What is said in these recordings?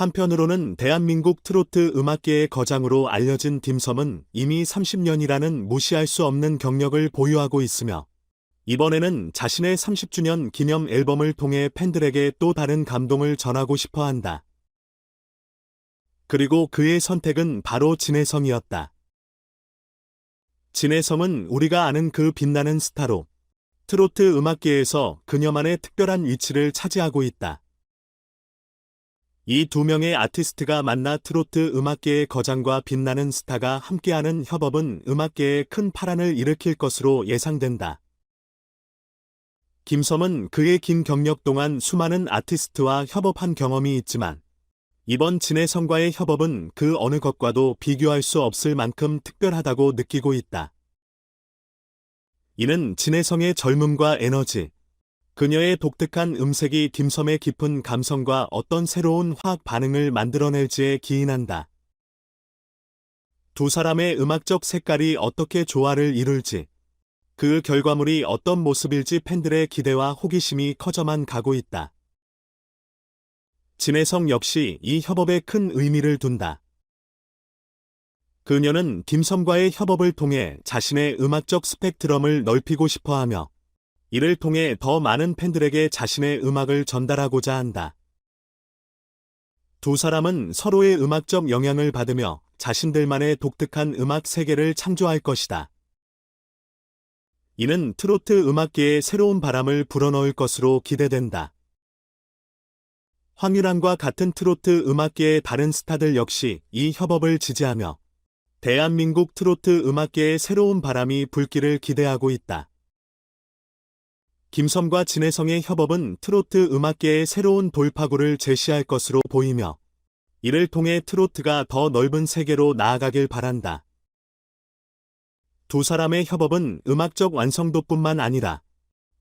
한편으로는 대한민국 트로트 음악계의 거장으로 알려진 딤섬은 이미 30년이라는 무시할 수 없는 경력을 보유하고 있으며 이번에는 자신의 30주년 기념 앨범을 통해 팬들에게 또 다른 감동을 전하고 싶어 한다. 그리고 그의 선택은 바로 진혜성이었다. 진혜성은 우리가 아는 그 빛나는 스타로 트로트 음악계에서 그녀만의 특별한 위치를 차지하고 있다. 이 두 명의 아티스트가 만나 트로트 음악계의 거장과 빛나는 스타가 함께하는 협업은 음악계에 큰 파란을 일으킬 것으로 예상된다. 김섬은 그의 긴 경력 동안 수많은 아티스트와 협업한 경험이 있지만 이번 진혜성과의 협업은 그 어느 것과도 비교할 수 없을 만큼 특별하다고 느끼고 있다. 이는 진혜성의 젊음과 에너지, 그녀의 독특한 음색이 딤섬의 깊은 감성과 어떤 새로운 화학 반응을 만들어낼지에 기인한다. 두 사람의 음악적 색깔이 어떻게 조화를 이룰지, 그 결과물이 어떤 모습일지 팬들의 기대와 호기심이 커져만 가고 있다. 진혜성 역시 이 협업에 큰 의미를 둔다. 그녀는 김섬과의 협업을 통해 자신의 음악적 스펙트럼을 넓히고 싶어 하며 이를 통해 더 많은 팬들에게 자신의 음악을 전달하고자 한다. 두 사람은 서로의 음악적 영향을 받으며 자신들만의 독특한 음악 세계를 창조할 것이다. 이는 트로트 음악계에 새로운 바람을 불어넣을 것으로 기대된다. 황유란과 같은 트로트 음악계의 다른 스타들 역시 이 협업을 지지하며 대한민국 트로트 음악계의 새로운 바람이 불기를 기대하고 있다. 김섬과 진혜성의 협업은 트로트 음악계의 새로운 돌파구를 제시할 것으로 보이며 이를 통해 트로트가 더 넓은 세계로 나아가길 바란다. 두 사람의 협업은 음악적 완성도뿐만 아니라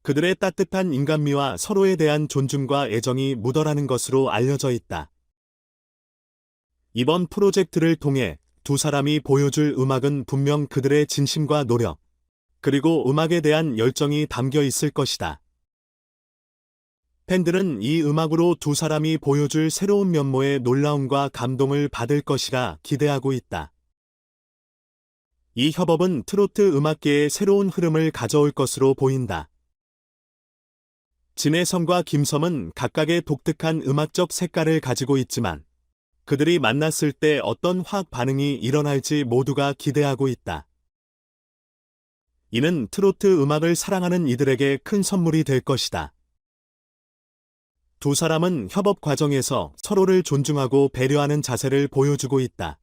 그들의 따뜻한 인간미와 서로에 대한 존중과 애정이 묻어나는 것으로 알려져 있다. 이번 프로젝트를 통해 두 사람이 보여줄 음악은 분명 그들의 진심과 노력, 그리고 음악에 대한 열정이 담겨 있을 것이다. 팬들은 이 음악으로 두 사람이 보여줄 새로운 면모의 놀라움과 감동을 받을 것이라 기대하고 있다. 이 협업은 트로트 음악계에 새로운 흐름을 가져올 것으로 보인다. 진혜성과 김섬은 각각의 독특한 음악적 색깔을 가지고 있지만 그들이 만났을 때 어떤 화학 반응이 일어날지 모두가 기대하고 있다. 이는 트로트 음악을 사랑하는 이들에게 큰 선물이 될 것이다. 두 사람은 협업 과정에서 서로를 존중하고 배려하는 자세를 보여주고 있다.